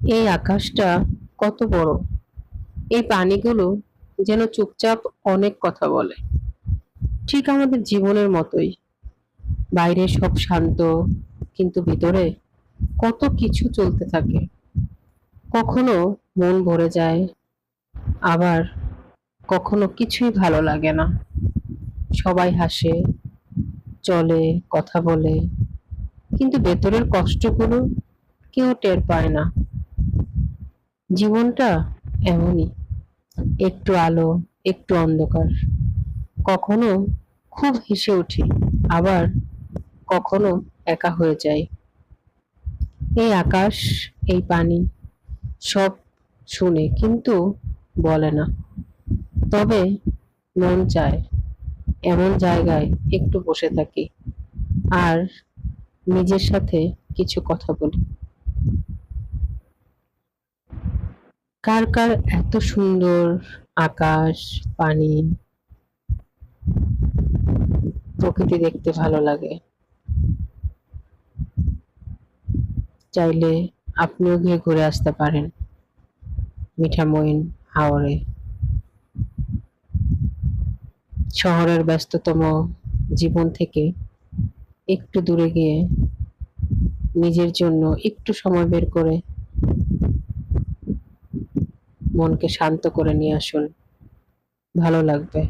এই আকাশটা কত বড়। এই পানিগুলো যেন চুপচাপ অনেক কথা বলে। ঠিক আমাদের জীবনের মতোই। বাইরে সব শান্ত, কিন্তু ভিতরে কত কিছু চলতে থাকে। কখনো মন ভরে যায়, আবার কখনো কিছুই ভালো লাগে না। সবাই হাসে, চলে, কথা বলে, কিন্তু ভেতরের কষ্টগুলো কেউ টের পায় না। জীবনটা এমনই। একটু আলো, একটু অন্ধকার। কখনো খুব হেসে উঠি, আবার কখনো একা হয়ে যাই। এই আকাশ, এই পানি, সব শুনে কিন্তু বলে না। তবে মন চায়, এমন জায়গায় একটু বসে থাকি, আর নিজের সাথে কিছু কথা বলি। কার কার এত সুন্দর আকাশ, পানি? প্রকৃতি দেখতে ভালো লাগে। চাইলে আপনিও গিয়ে ঘুরে আসতে পারেন মিঠামইন হাওড়ে শহরের ব্যস্ততম জীবন থেকে একটু দূরে গিয়ে নিজের জন্য একটু সময় বের করে মনকে শান্ত করে নিয়ে আসুন। ভালো লাগবে।